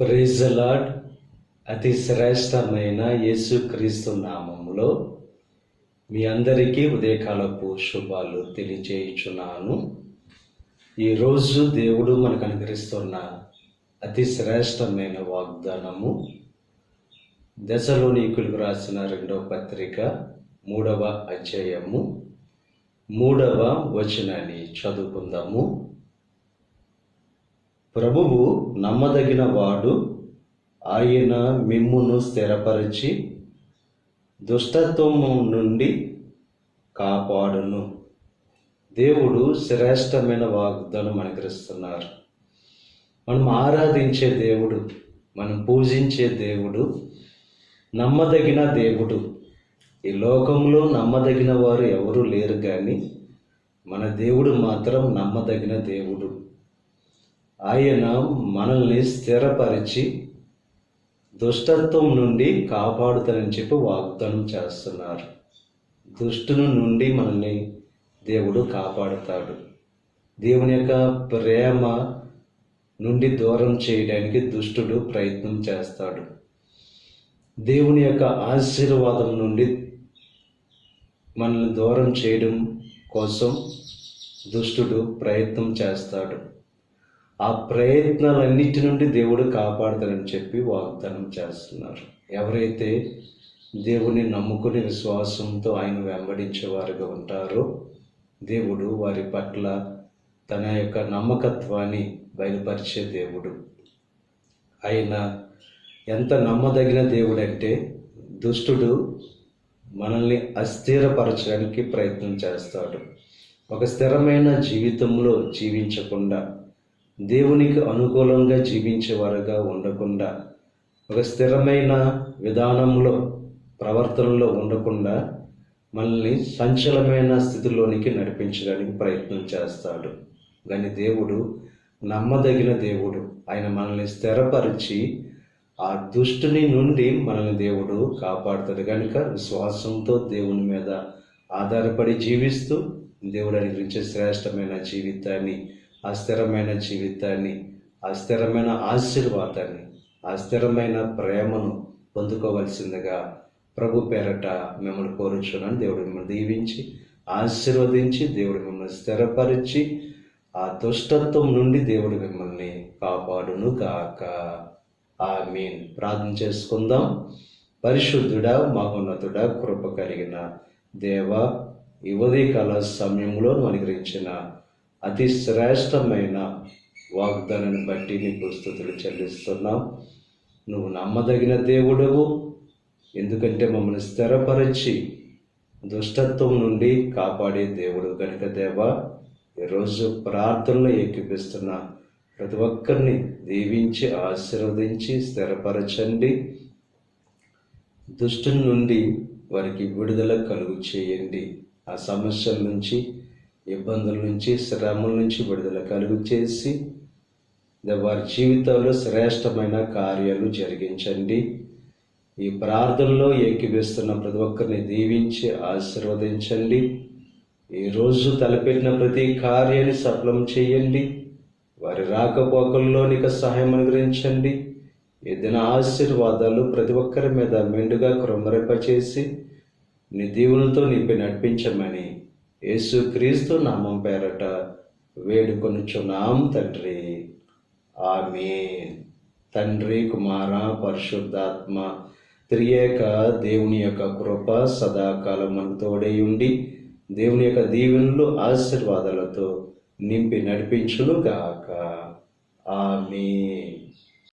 Praise lord అతి శ్రేష్టమైన యేసుక్రీస్తు నామములో మీ అందరికీ ఉదయకాలపు శుభాలు తెలియజేయుచున్నాను ఈరోజు దేవుడు మనకు అనుగ్రహిస్తున్న అతి శ్రేష్టమైన వాగ్దానము దశలోనికులకు రాసిన రెండవ పత్రిక మూడవ అధ్యాయము మూడవ వచనాన్ని చదువుకుందాము. ప్రభువు నమ్మదగిన వాడు. ఆయన మిమ్మును స్థిరపరిచి దుష్టత్వము నుండి కాపాడును. దేవుడు శ్రేష్టమైన వాగ్దానం అనుగ్రహిస్తున్నారు. మనం ఆరాధించే దేవుడు మనం పూజించే దేవుడు నమ్మదగిన దేవుడు. ఈ లోకంలో నమ్మదగిన వారు ఎవరు లేరు కానీ మన దేవుడు మాత్రం నమ్మదగిన దేవుడు. ఆయన మనల్ని స్థిరపరిచి దుష్టత్వం నుండి కాపాడుతానని చెప్పి వాగ్దానం చేస్తున్నారు. దుష్టుని నుండి మనల్ని దేవుడు కాపాడుతాడు. దేవుని యొక్క ప్రేమ నుండి దూరం చేయడానికి దుష్టుడు ప్రయత్నం చేస్తాడు. దేవుని యొక్క ఆశీర్వాదం నుండి మనల్ని దూరం చేయడం కోసం దుష్టుడు ప్రయత్నం చేస్తాడు. ఆ ప్రయత్నాలన్నిటి నుండి దేవుడు కాపాడతానని చెప్పి వాగ్దానం చేస్తున్నారు. ఎవరైతే దేవుని నమ్ముకుని విశ్వాసంతో ఆయన వెంబడించేవారుగా ఉంటారో దేవుడు వారి పట్ల తన యొక్క నమ్మకత్వాన్ని బయలుపరిచే దేవుడు. ఆయన ఎంత నమ్మదగిన దేవుడు అంటే దుష్టుడు మనల్ని అస్థిరపరచడానికి ప్రయత్నం చేస్తాడు. ఒక స్థిరమైన జీవితంలో జీవించకుండా దేవునికి అనుకూలంగా జీవించేవారుగా ఉండకుండా ఒక స్థిరమైన విధానంలో ప్రవర్తనలో ఉండకుండా మనల్ని సంచలమైన స్థితిలోనికి నడిపించడానికి ప్రయత్నం చేస్తాడు. కానీ దేవుడు నమ్మదగిన దేవుడు. ఆయన మనల్ని స్థిరపరిచి ఆ దుష్టుని నుండి మనల్ని దేవుడు కాపాడుతాడు. కనుక విశ్వాసంతో దేవుని మీద ఆధారపడి జీవిస్తూ దేవుడు అనుగ్రహించే శ్రేష్టమైన జీవితాన్ని ఆ స్థిరమైన జీవితాన్ని ఆ స్థిరమైన ఆశీర్వాదాన్ని ఆ స్థిరమైన ప్రేమను పొందుకోవలసిందిగా ప్రభు పేరట మిమ్మల్ని కోరుచున్నాను. దేవుడు మిమ్మల్ని దీవించి ఆశీర్వదించి దేవుడు మిమ్మల్ని స్థిరపరిచి ఆ దుష్టత్వం నుండి దేవుడు మిమ్మల్ని కాపాడును కాక ఆ మీన్ ప్రార్థన చేసుకుందాం. పరిశుద్ధుడా మహోన్నతుడా కృప కలిగిన దేవ యువతి కళ సమయంలో అనుగ్రహించిన అతి శ్రేష్టమైన వాగ్దానాన్ని బట్టి నీకు స్థుతులు చెల్లిస్తున్నాం. నువ్వు నమ్మదగిన దేవుడవు. ఎందుకంటే మమ్మల్ని స్థిరపరిచి దుష్టత్వం నుండి కాపాడే దేవుడు కనుక దేవ ఈరోజు ప్రార్థనలు ఎక్కిపిస్తున్న ప్రతి ఒక్కరిని దీవించి ఆశీర్వదించి స్థిరపరచండి. దుష్టుని నుండి వారికి విడుదల కలుగు చేయండి. ఆ సమస్యల నుంచి ఇబ్బందుల నుంచి శ్రమల నుంచి విడుదల కలుగు చేసి వారి జీవితంలో శ్రేష్టమైన కార్యాలు జరిగించండి. ఈ ప్రార్థనలో ఏకీవేస్తున్న ప్రతి ఒక్కరిని దీవించి ఆశీర్వదించండి. ఈరోజు తలపెట్టిన ప్రతి కార్యాన్ని సఫలం చేయండి. వారి రాకపోకల్లో నీకు సహాయం అనుగ్రహించండి. ఏదైనా ఆశీర్వాదాలు ప్రతి ఒక్కరి మీద మెండుగా కృమరింపచేసి నీ దీవులతో నింపి నడిపించమని యేసుక్రీస్తు నామం పేరట వేడుకొనుచున్నాం తండ్రి. ఆమె తండ్రి కుమార పరిశుద్ధాత్మ త్రియేక దేవుని యొక్క కృప సదాకాలం మనకు తోడై ఉండి దేవుని యొక్క దీవెనలు ఆశీర్వాదాలతో నింపి నడిపించును గాక ఆమె